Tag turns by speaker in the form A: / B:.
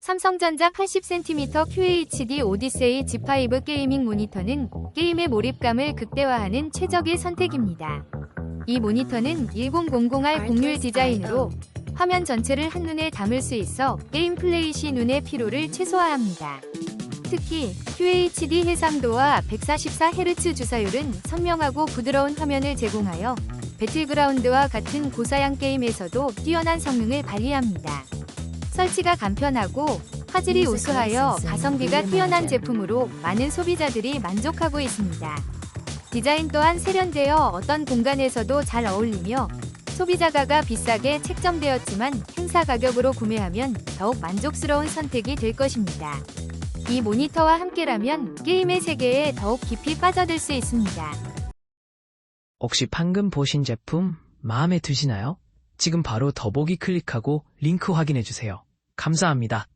A: 삼성전자 80cm QHD 오디세이 G5 게이밍 모니터는 게임의 몰입감을 극대화하는 최적의 선택입니다. 이 모니터는 1000R 공률 디자인으로 화면 전체를 한눈에 담을 수 있어 게임 플레이 시 눈의 피로를 최소화합니다. 특히 QHD 해상도와 144Hz 주사율은 선명하고 부드러운 화면을 제공하여 배틀그라운드와 같은 고사양 게임에서도 뛰어난 성능을 발휘합니다. 설치가 간편하고 화질이 우수하여 가성비가 뛰어난 제품으로 많은 소비자들이 만족하고 있습니다. 디자인 또한 세련되어 어떤 공간에서도 잘 어울리며 소비자가가 비싸게 책정되었지만 행사 가격으로 구매하면 더욱 만족스러운 선택이 될 것입니다. 이 모니터와 함께라면 게임의 세계에 더욱 깊이 빠져들 수 있습니다.
B: 혹시 방금 보신 제품 마음에 드시나요? 지금 바로 더보기 클릭하고 링크 확인해 주세요. 감사합니다.